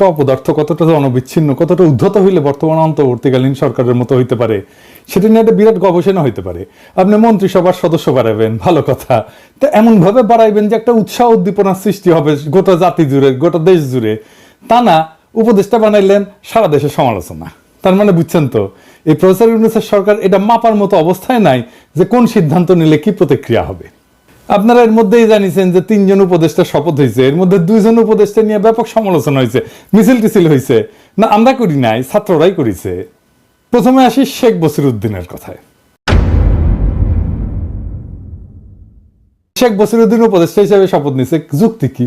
কতটা অপদার্থ কতটা অনবিচ্ছিন্ন, কতটা উদ্ধত হইলে বর্তমান অন্তর্বর্তীকালীন সরকারের মতো হইতে পারে, সেটা নিয়ে একটা বিরাট গবেষণা হইতে পারে। আপনি মন্ত্রিসভার সদস্য বাড়াবেন ভালো কথা। তো এমন ভাবে বাড়াইবেন যে একটা উৎসাহ উদ্দীপনার সৃষ্টি হবে গোটা জাতি জুড়ে, গোটা দেশ জুড়ে। তা না, উপদেষ্টা বানাইলেন, সারা দেশের সমালোচনা। তার মানে বুঝছেন তো, এই প্রফেসর ইউনুসের সরকার এটা মাপার মতো অবস্থায় নাই যে কোন সিদ্ধান্ত নিলে কি প্রতিক্রিয়া হবে। আপনারা এর মধ্যেই জানিয়েছেন যে তিনজন উপদেষ্টা শপথ হয়েছে এর মধ্যে দুইজন উপদেষ্টা নিয়ে ব্যাপক সমালোচনা হয়েছে মিছিল টিছিল হয়েছে না, আমরা করি নাই, ছাত্ররাই করেছে। প্রথমে আসি শেখ বসিরুদ্দিনের কথায়। শেখ বসিরুদ্দিন উপদেষ্টা হিসেবে শপথ নিছে, যুক্তি কি?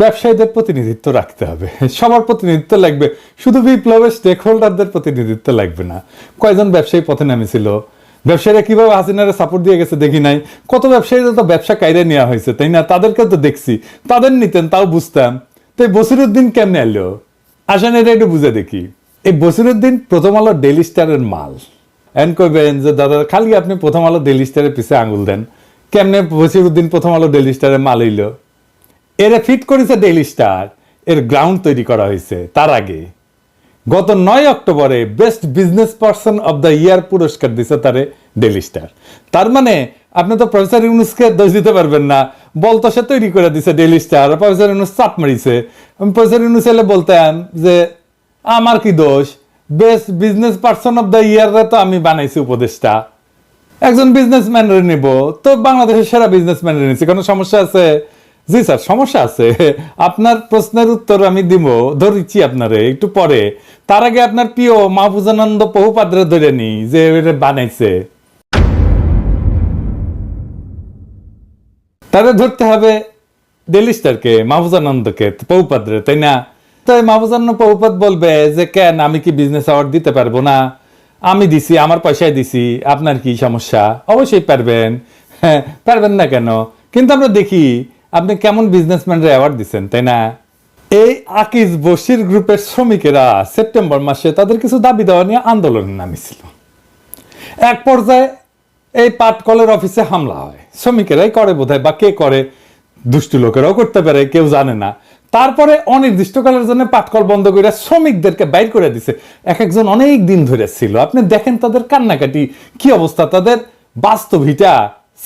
ব্যবসায়ীদের প্রতিনিধিত্ব রাখতে হবে। সবার প্রতিনিধিত্ব লাগবে। শুধু বিপ্লবের স্টেক হোল্ডারদের প্রতিনিধিত্ব লাগবে না। কয়জন ব্যবসায়ী পথে নামেছিল? ব্যবসায়ীরা কীভাবে হাসিনারে সাপোর্ট দিয়ে গেছে দেখি নাই। কত ব্যবসায়ীদের তো ব্যবসা কাইরে নেওয়া হয়েছে, তাই না? তাদেরকে তো দেখছি। তাদের নিতেন, তাও বুঝতাম। তো এই বসিরুদ্দিন কেমনে এলো? আসেন, এটা একটু বুঝে দেখি। এই বসিরুদ্দিন প্রথম আলো ডেলি স্টারের মাল। এন কইবেন যে, দাদা, খালি আপনি প্রথম আলো ডেলি স্টারের পিছে আঙুল দেন। কেমনে বসিরুদ্দিন প্রথম আলো ডেলি স্টারের মাল হইল? এরা ফিট করেছে ডেইলি স্টার এর গ্রাউন্ড তৈরি করা হয়েছে, তার আগে। গত নয় অক্টোবরে best business person of the year পুরস্কার দিছে তারে ডেইলি স্টার। তার মানে আপনি তো প্রফেসর ইউনুসকে দোষ দিতে পারবেন না। বলতো সে তৈরি করে দিছে ডেইলি স্টার প্রফেসর ইউনুস চাপ মারিছে। প্রফেসর ইউনুস এলে বলতাম যে, আমার কি দোষ? Best business person of the year তো আমি বানাইছি উপদেশটা একজন বিজনেসম্যানের নিব। তো বাংলাদেশের সেরা বিজনেসম্যানের নিচ্ছি কোনো সমস্যা আছে? জি স্যার, সমস্যা আছে। আপনার প্রশ্নের উত্তর আমি দিব, ধরিচ্ছি আপনারে, একটু পরে। তার আগে আপনার প্রিয় মাহফুজানন্দ বহুপাদ্রে ধরে নি যে বানাইছে। তাদের ধরতে হবে ডেলি স্টারকে, মাহফুজানন্দকে বহুপাদ্রে তাই না? তাই মাহফুজানন্দ বহুপাত বলবে যে, কেন, আমি কি বিজনেস অ্যাওয়ার্ড দিতে পারব না? আমি দিছি, আমার পয়সায় দিছি, আপনার কি সমস্যা? অবশ্যই পারবেন। হ্যাঁ পারবেন না কেন? কিন্তু আমরা দেখি আপনি কেমন বিজনেসম্যানরা অ্যাওয়ার্ড দিচ্ছেন তাই না? এই আকিজ বশির গ্রুপের শ্রমিকেরা সেপ্টেম্বর মাসে তাদের কিছু দাবি দেওয়া নিয়ে আন্দোলনে নামিছিল। এক পর্যায়ে এই পাটকলের অফিসে হামলা হয়। শ্রমিকেরাই করে বোধহয় বা কে করে, দুষ্টু লোকেরাও করতে পারে, কেউ জানে না। তারপরে অনির্দিষ্টকালের জন্য পাটকল বন্ধ করে শ্রমিকদেরকে বাইর করে দিছে। এক একজন অনেক দিন ধরে ছিল। আপনি দেখেন তাদের কান্নাকাটি, কি অবস্থা? তাদের বাস্তবিটা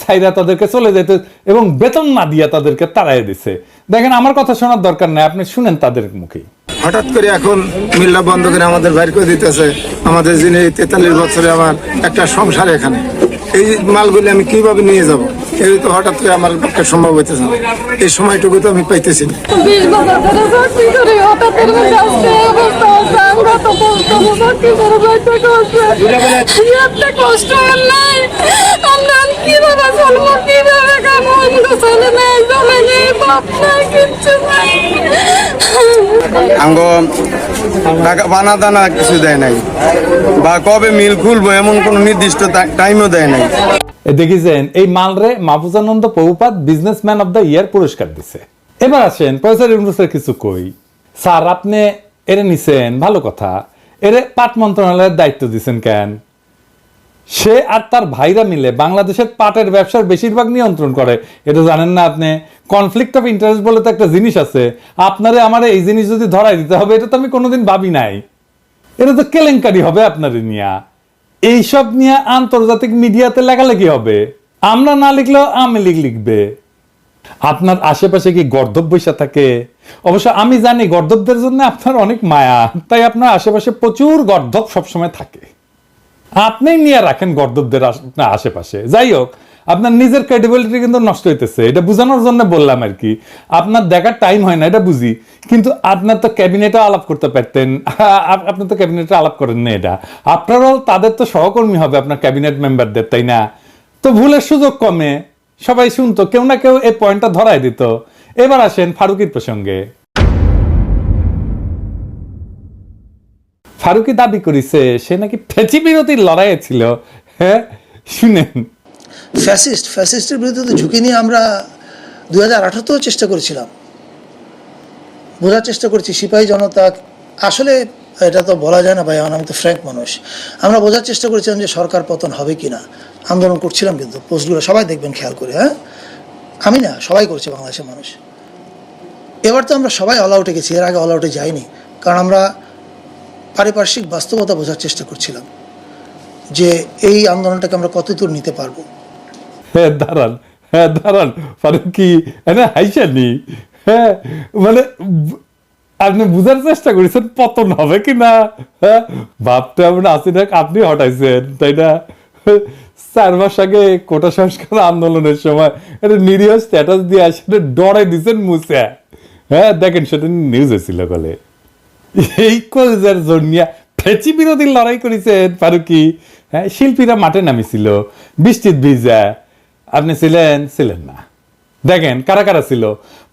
সাইরা তাদেরকে চলে যেতে এবং বেতন না দিয়া তাদেরকে তাড়াই দিছে। দেখেন আমার কথা শোনার দরকার নাই আপনি শুনেন তাদের মুখে। হঠাৎ করে এখন মিল্লা বন্ধ করে আমাদের বাইর করে দিতেছে আমাদের যিনি তেতাল্লিশ বছরে আমার একটা সংসার এখানে। এই মালগুলি আমি কীভাবে নিয়ে যাব? এই তো হঠাৎ করে আমার পক্ষে সম্ভব হইতেছে না। এই সময়টুকু তো আমি পাইতেছি না। কষ্ট কীভাবে চলবো কীভাবে খাব আমরা ছেলে নেই চলে নেই বাপ নাই কিচ্ছু নাই। আঙ্গ টাকা বানা দানা কিছু দেয় নাই। বা কবে মিল খুলবো এমন কোনো নির্দিষ্ট টাইমও দেয় নাই। দেখিছেন এই মালরে মাহফুজানন্দ বহুপাত বিজনেসম্যান অফ দ্য ইয়ার পুরস্কার দিছে। এবার আসেন প্রফেসর ইউনুসের কিছু কই। স্যার আপনি এরে নিছেন ভালো কথা। এরে পাট মন্ত্রণালয়ের দায়িত্ব দিছেন কেন? সে আর তার ভাইরা মিলে বাংলাদেশের পাটের ব্যবসার বেশিরভাগ নিয়ন্ত্রণ করে। এটা জানেন না আপনি? কনফ্লিক্ট অফ ইন্টারেস্ট বলে তো একটা জিনিস আছে। আপনারে আমারে এই জিনিস যদি ধরাই দিতে হবে, এটা তো আমি কোনোদিন ভাবি নাই। এটা তো কেলেঙ্কারি হবে আপনার নিয়া। এইসব নিয়ে আন্তর্জাতিক মিডিয়াতে লেখালেখি হবে। আমরা না লিখলেও আমি লিখ লিখবে। আপনার আশেপাশে কি গর্ধব বৈশা থাকে? অবশ্য আমি জানি গর্ধবদের জন্য আপনার অনেক মায়া। তাই আপনার আশেপাশে প্রচুর গর্ধব সবসময় থাকে। আপনি নিয়ে রাখেন গর্দবদের আশ- আশেপাশে। যাই হোক, আপনার নিজের ক্রেডিবিলিটি কিন্তু নষ্ট হইতেছে। এটা বোঝানোর জন্য বললাম আর কি। আপনার দেখার টাইম হয় না, এটা বুঝি। কিন্তু আপনার তো ক্যাবিনেটে আলাপ করতে পারতেন। আপ- আপনি তো ক্যাবিনেটে আলাপ করেন না এটা। আপনারাও তাদের তো সহকর্মী হবে আপনার ক্যাবিনেট মেম্বারদের তাই না? তো ভুলের সুযোগ কমে। সবাই শুনতো, কেউ না কেউ এই পয়েন্টটা ধরাই দিত। এবার আসেন ফারুকির প্রসঙ্গে। ফারুকি দাবি করেছে, সে নাকি ফেচি বিরতির লড়াইয়ে ছিল। হ্যাঁ শুনেন। ফ্যাসিস্ট, ফ্যাসিস্টের বিরুদ্ধে তো ঝুঁকি নিয়ে আমরা দু হাজার আঠারোতেও চেষ্টা করেছিলাম। বোঝার চেষ্টা করছি, সিপাহী জনতা, আসলে এটা তো বলা যায় না ভাই আমি তো ফ্র্যাঙ্ক মানুষ আমরা বোঝার চেষ্টা করেছিলাম যে সরকার পতন হবে কি না আন্দোলন করছিলাম কিন্তু, পোস্টগুলো সবাই দেখবেন, খেয়াল করে হ্যাঁ? আমি না, সবাই করছে বাংলাদেশের মানুষ। এবার তো আমরা সবাই অল আউটে গেছি, এর আগে অল আউটে যাইনি। কারণ আমরা পারিপার্শ্বিক বাস্তবতা বোঝার চেষ্টা করছিলাম যে এই আন্দোলনটাকে আমরা কত দূর নিতে পারব। হ্যাঁ দাঁড়ান হ্যাঁ দাঁড়ান ফারুকি হ্যাঁ হাইসানি হ্যাঁ মানে আপনি চেষ্টা করেছেন পতন হবে কি না হ্যাঁ ভাবতে হবে না আসিনাক আপনি হটাইছেন, তাই না? চার মাস আগে কোটা সংস্কার আন্দোলনের সময় একটা নিরীহ স্ট্যাটাস দিয়ে আসলে ডরে দিছেন মুসে হ্যাঁ দেখেন সেটা নিউজ ছিল বলে এই কলেজের জন্যিয়া ফেচি বিরোধী লড়াই করেছেন ফারুকি। হ্যাঁ শিল্পীরা মাঠে নামিছিল, বৃষ্টির ভিজা। আপনি ছিলেন ছিলেন না। দেখেন, কারা কারা ছিল?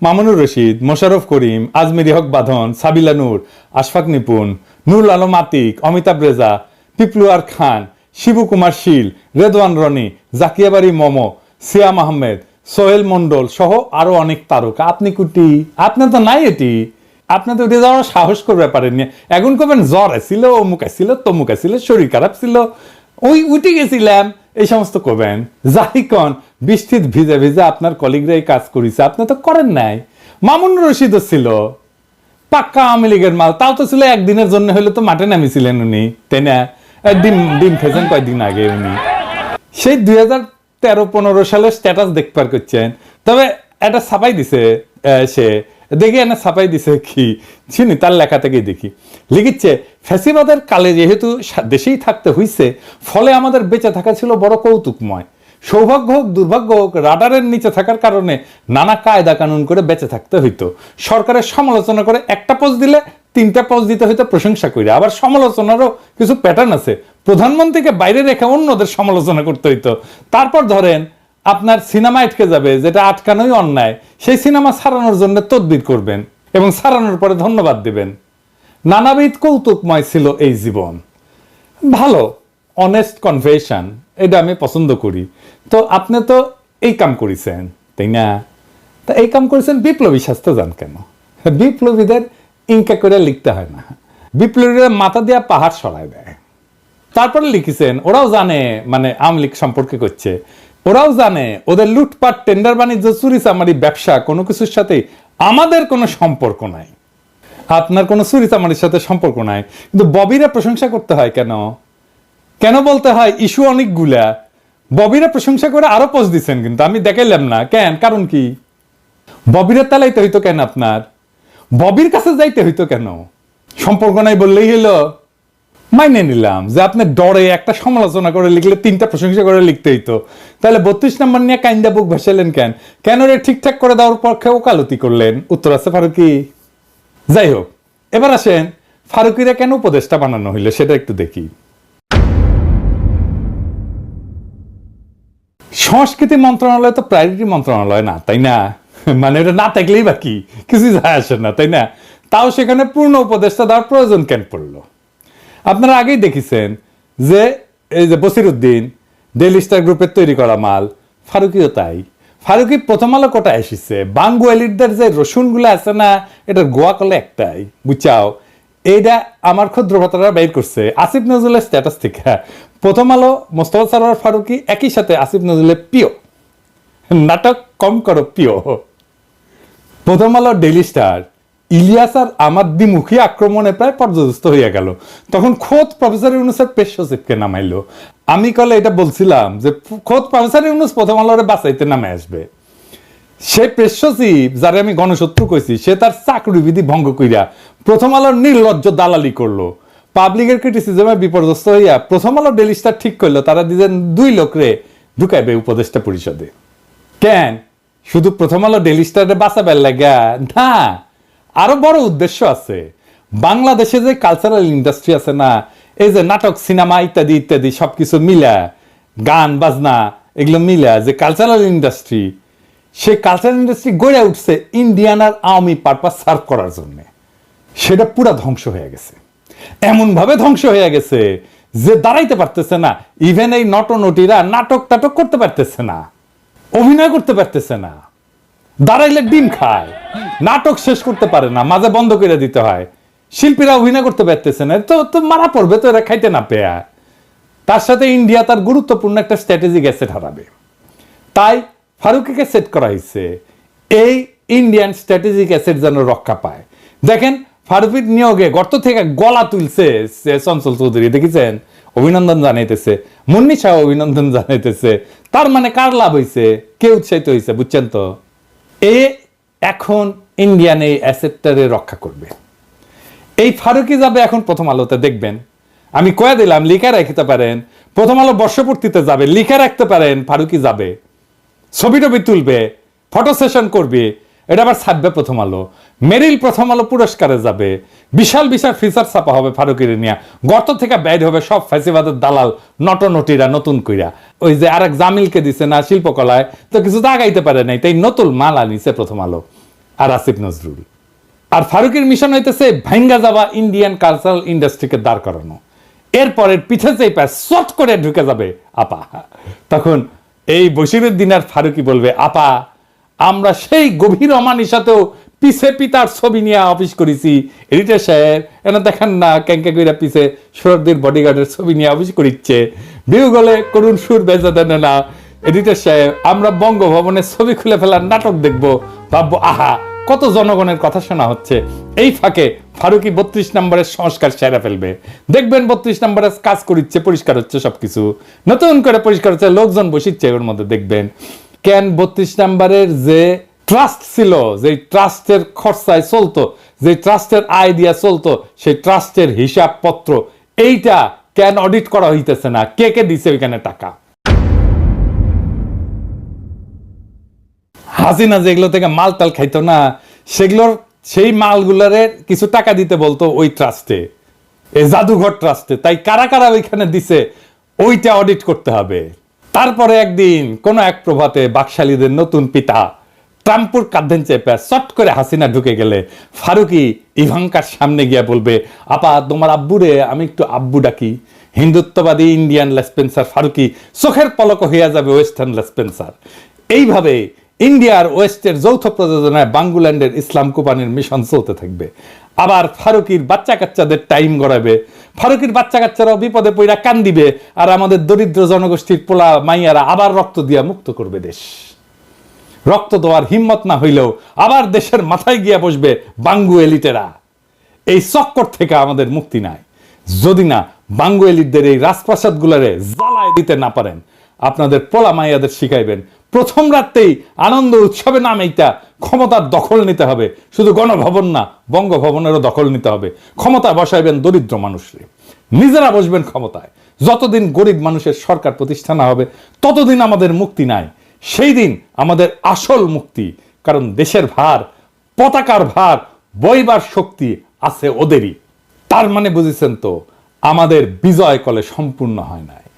মামুনুর রশিদ মোশাররফ করিম, আজমেরি হক বাঁধন, সাবিলা নূর, আশফাক নিপুন নুরুল আলম আতিক, অমিতাভ রেজা, পিপলুয়ার খান, শিবু কুমার শীল, রেদওয়ান রনি, জাকিয়াবাড়ি মোমো, সিয়াম আহমেদ, সোহেল মন্ডল সহ আরও অনেক তারকা। আপনি কুটি? আপনার তো নাই এটি। আপনি তো উঠে যাওয়ার সাহস করবে পারেননি এখন কবেন জ্বর আসছিল অমুক আসছিল তমুক আসছিল শরীর খারাপ ছিল। ওই উঠে গেছিলাম, এই সমস্ত করবেন যাই কন, বৃষ্টির ভিজে ভিজে আপনার কলিগরা এই কাজ করেছে, আপনি তো করেন নাই। মামুন রশিদও ছিল, পাক্কা আওয়ামী লীগের মাল। তাও তো ছিল, একদিনের জন্য হলে তো মাঠে নামিছিলেন উনি, তাই না? ডিম ডিম খেয়েছেন কয়েকদিন আগে উনি। সেই দুই হাজার তেরো পনেরো সালের স্ট্যাটাস দেখবার করছেন। তবে এটা ছাপাই দিছে সে দেখি এনে ছাপাই দিছে কি? চিনি, তার লেখা থেকেই দেখি। লিখিচ্ছে ফ্যাসিবাদের কালে যেহেতু দেশেই থাকতে হইছে, ফলে আমাদের বেঁচে থাকা ছিল বড় কৌতুকময়। সৌভাগ্য হোক, দুর্ভাগ্য হোক, রাডারের নিচে থাকার কারণে নানা কায়দা কানুন করে বেঁচে থাকতে হইতো। সরকারের সমালোচনা করে একটা পোস্ট দিলে তিনটা পোস্ট দিতে হইতো প্রশংসা করে আবার সমালোচনারও কিছু প্যাটার্ন আছে। প্রধানমন্ত্রীকে বাইরে রেখে অন্যদের সমালোচনা করতে হইতো। তারপর ধরেন আপনার সিনেমা আটকে যাবে, যেটা আটকানোই অন্যায়। সেই সিনেমা ছাড়ানোর জন্য তদবির করবেন এবং ছাড়ানোর পরে ধন্যবাদ দেবেন। নানাবিধ কৌতুকময় ছিল এই জীবন। ভালো অনেস্ট কনফেশন এটা আমি পছন্দ করি। তো আপনি তো এই কাম করেছেন, তাই না? তা এই কাম করেছেন বিপ্লবী স্বাস্থ্য যান কেন? বিপ্লবীদের ইনকা করে লিখতে হয় না। বিপ্লবীরা মাথা দিয়া পাহাড় সরায় দেয়। তারপরে লিখেছেন, ওরাও জানে মানে আওয়ামী লীগ সম্পর্কে করছে। ওরাও জানে ওদের লুটপাট, টেন্ডার বাণিজ্য, চুরি চামারি, ব্যবসা কোনো কিছুর সাথে আমাদের কোনো সম্পর্ক নাই। আপনার কোনো চুরি চামারির সাথে সম্পর্ক নাই। কিন্তু ববিরা প্রশংসা করতে হয় কেন? কেন বলতে হয় ইস্যু অনেকগুলা? ববিরা প্রশংসা করে আরও পোস্ট দিচ্ছেন কিন্তু, আমি দেখাইলাম না। কেন? কারণ কি? ববিরের তালাইতে হইতো কেন আপনার? ববির কাছে যাইতে হইতো কেন? সম্পর্ক নাই বললেই হলো মাইনে নিলাম যে আপনি ডরে একটা সমালোচনা করে লিখলে তিনটা প্রশংসা করে লিখতে হইতো তাহলে বত্রিশ নম্বর নিয়ে কাইন্দা বুক ভাসালেন কেন? কেন রে ঠিকঠাক করে দেওয়ার পক্ষে ওকালতি করলেন? উত্তর আছে ফারুকি। যাই হোক, এবার আসেন ফারুকিরা কেন উপদেষ্টা বানানো হইল সেটা একটু দেখি। সংস্কৃতি মন্ত্রণালয় তো প্রায়োরিটি মন্ত্রণালয় না, তাই না? মানে এটা না থাকলেই বাকি কিছু যায় আসে না, তাই না? তাও সেখানে পূর্ণ উপদেষ্টা দেওয়ার প্রয়োজন কেন পড়ল? আপনারা আগেই দেখেছেন যে এই যে বসিরুদ্দিন ডেলি স্টার গ্রুপের তৈরি করা মাল, ফারুকিও তাই। ফারুকি প্রথম আলো কোটা এসেছে। বাঙ্গুয়ালিদের যে রসুনগুলো আছে না, এটার গোয়া কলে একটাই। বুঝাও এইটা আমার ক্ষুদ্র ভাতারা বের করছে। আসিফ নজরুলের স্ট্যাটাস থেকে। প্রথম আলো মোস্তফা সারোয়ার ফারুকি একই সাথে আসিফ নজরুলের প্রিয়। নাটক কম করো প্রিয়। প্রথম আলো ডেইলি স্টার ইলিয়াস আর আমার দ্বিমুখী আক্রমণে প্রায় পর্যদস্ত হইয়া গেল। তখন খোদ প্রফেসর ইউনুসের পেশ সচিবকে নামাইলো। আমি কলে এটা বলছিলাম যে, খোদ প্রফেসর ইউনুস প্রথম আলোরে বাঁচাইতে নামে আসবে। সে প্রেস সচিব যারে আমি গণশত্রু কইছি, সে তার চাকরি বিধি ভঙ্গ কইরা প্রথম আলোর নির্লজ্জ দালালি করল। পাবলিকের ক্রিটিসিজমে বিপর্যস্ত হইয়া প্রথম আলো ডেইলি স্টার ঠিক করল তারা দিলেন দুই লোকরে ঢুকাইবে উপদেষ্টা পরিষদে। কেন? শুধু প্রথম আলো ডেলি স্টারে বাঁচাবার লাগা না! আরও বড় উদ্দেশ্য আছে। বাংলাদেশে যে কালচারাল ইন্ডাস্ট্রি আছে না, এই যে নাটক সিনেমা ইত্যাদি ইত্যাদি, সবকিছু মিলা, গান, বাজনা, এগুলো মিলা যে কালচারাল ইন্ডাস্ট্রি সেই কালচারাল ইন্ডাস্ট্রি গড়ে উঠছে ইন্ডিয়ান আর আওয়ামী পারপাস সার্ভ করার জন্য। সেটা পুরা ধ্বংস হয়ে গেছে। এমন ভাবে ধ্বংস হয়ে গেছে যে দাঁড়াইতে পারতেছে না। ইভেন এই নটনটিরা নাটক টাটক করতে পারতেছে না। অভিনয় করতে পারতেছে না। দাঁড়াইলে ডিম খায়। নাটক শেষ করতে পারে না, মাঝে বন্ধ করে দিতে হয়। শিল্পীরা অভিনয় করতে পারতেছে না, তো তো মারা পড়বে, তো এরা খাইতে না পেয়া। তার সাথে ইন্ডিয়া তার গুরুত্বপূর্ণ একটা স্ট্র্যাটেজিক অ্যাসেট হারাবে। তাই ফারুকিকে সেট করা হয়েছে। এই ইন্ডিয়ান স্ট্র্যাটেজিক অ্যাসেট যেন রক্ষা পায়। দেখেন, ফারুকির নিয়োগে গর্ত থেকে গলা তুলছে চঞ্চল চৌধুরী, দেখেছেন? অভিনন্দন জানাইতেছে। মুন্নি শাহ অভিনন্দন জানাইতেছে। তার মানে কার লাভ হয়েছে কে উৎসাহিত হয়েছে বুঝছেন তো? এ এখন ইন্ডিয়ান এই অ্যাসেটটারে রক্ষা করবে। এই ফারুকি যাবে এখন প্রথম আলোতে, দেখবেন। আমি কয়ে দিলাম, লিখে রাখতে পারেন। প্রথম আলো বর্ষপূর্তিতে যাবে, লিখে রাখতে পারেন, ফারুকি যাবে। ছবি টবি তুলবে ফটো সেশন করবে এটা আবার ছাপবে প্রথম আলো। মেরিল প্রথম আলো পুরস্কারে যাবে। বিশাল বিশাল ফিচার ছাপা হবে ফারুকির নিয়ে। গর্ত থেকে ব্যয় হবে সব ফ্যাসিবাদের দালাল, নটনটিরা, নতুন কইরা। ওই যে আরেক জামিলকে দিছে না শিল্পকলায়, তো কিছু তো আগাইতে পারে নাই, তাই নতুন মাল আনিছে প্রথম আলো। আর আসিফ নজরুল। আর ফারুকের মিশন হইতেছে ভাঙ্গা যাওয়া ইন্ডিয়ান কালচারাল ইন্ডাস্ট্রিকে দাঁড় করানো। এরপরের পিঠে চেয়ে পায় শট করে ঢুকে যাবে, আপা। তখন এই বসিরুদ্দিন আর ফারুকি বলবে, আপা আমরা সেই গভীর অমানিসাতেও পিছে পিতার ছবি নিয়ে অফিস করেছি। এডিটার সাহেব এনে দেখেন না ক্যাঙ্কা কইরা পিছে সরদির বডিগার্ডের ছবি নিয়ে অফিস করিচ্ছে। বিউ গলে করুণ সুর বেজা দেন না। এডিটার সাহেব আমরা বঙ্গভবনের ছবি খুলে ফেলার নাটক দেখব। ভাববো, আহা, কত জনগণের কথা শোনা হচ্ছে। এই ফাঁকে ফারুকি বত্রিশ নম্বরের সংস্কার সেরা ফেলবে। দেখবেন বত্রিশ নম্বরের কাজ করিচ্ছে, পরিষ্কার হচ্ছে সবকিছু। নতুন করে পরিষ্কার হচ্ছে, লোকজন বসিচ্ছে ওর মধ্যে, দেখবেন। কেন বত্রিশ নম্বরের যে ট্রাস্ট ছিল যে ট্রাস্টের খরচায় চলতো যে ট্রাস্টের আয় দিয়া চলতো, সেই ট্রাস্টের হিসাবপত্র, এইটা কেন অডিট করা হইতেছে না? কে কে দিছে ওইখানে টাকা? হাসিনা যেগুলো থেকে মাল টাল খাইতো না, সেগুলোর, সেই মালগুলারে কিছু টাকা দিতে বলতো ওই ট্রাস্টে এই জাদুঘর ট্রাস্টে তাই কারা কারা ওইখানে দিছে, ওইটা অডিট করতে হবে। তারপরে একদিন কোন এক প্রভাতে বাকশালীদের নতুন পিতা ট্রাম্পুর কাঁধেন চেপে চট করে হাসিনা ঢুকে গেলে ফারুকি ইভাঙ্কার সামনে গিয়া বলবে, আপা, তোমার আব্বুরে আমি একটু আব্বু ডাকি। হিন্দুত্ববাদী ইন্ডিয়ান লেসপেন্সার ফারুকি চোখের পলক হইয়া যাবে ওয়েস্টার্ন লেসপেন্সার এইভাবে ইন্ডিয়ার ওয়েস্টের যৌথ প্রযোজনায় বাঙ্গুল্যান্ডের ইসলাম কোপানির মিশন চলতে থাকবে। আবার ফারুকির বাচ্চা কাচ্চাদের টাইম গড়াবে। ফারুকির বাচ্চা কাচ্চারাও বিপদে পইরা কান দিবে আর আমাদের দরিদ্র জনগোষ্ঠীর পোলা মাইয়ারা আবার রক্ত দিয়া মুক্ত করবে দেশ। রক্ত দেওয়ার হিম্মত না হইলেও আবার দেশের মাথায় গিয়া বসবে বাঙ্গু এলিটেরা। এই চক্কর থেকে আমাদের মুক্তি নাই। যদি না বাঙ্গু এলিটদের এই রাজপ্রাসাদ রাজপ্রাসাদগুলারে জ্বালায় দিতে না পারেন আপনাদের পোলা মাইয়াদের শিখাইবেন। প্রথম রাত্রেই আনন্দ উৎসবে নাম এইটা ক্ষমতার দখল নিতে হবে। শুধু গণভবন না, বঙ্গভবনেরও দখল নিতে হবে। ক্ষমতা বসাইবেন দরিদ্র মানুষরে নিজেরা বসবেন ক্ষমতায়। যতদিন গরিব মানুষের সরকার প্রতিষ্ঠা না হবে, ততদিন আমাদের মুক্তি নাই। সেই দিন আমাদের আসল মুক্তি। কারণ দেশের ভার, পতাকার ভার, বইবার শক্তি আছে ওদেরই। তার মানে বুঝেছেন তো, আমাদের বিজয় কলে সম্পূর্ণ হয় নাই।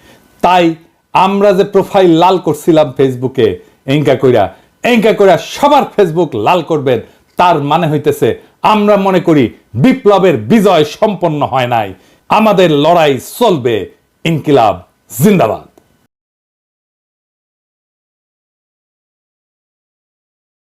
তাই আমরা যে প্রোফাইল লাল করছিলাম ফেসবুকে এঙ্কা কইরা এঙ্কা কইরা সবার ফেসবুক লাল করবেন, তার মানে হইতেছে আমরা মনে করি বিপ্লবের বিজয় সম্পন্ন হয় নাই, আমাদের লড়াই চলবে, ইনকিলাব, জিন্দাবাদ।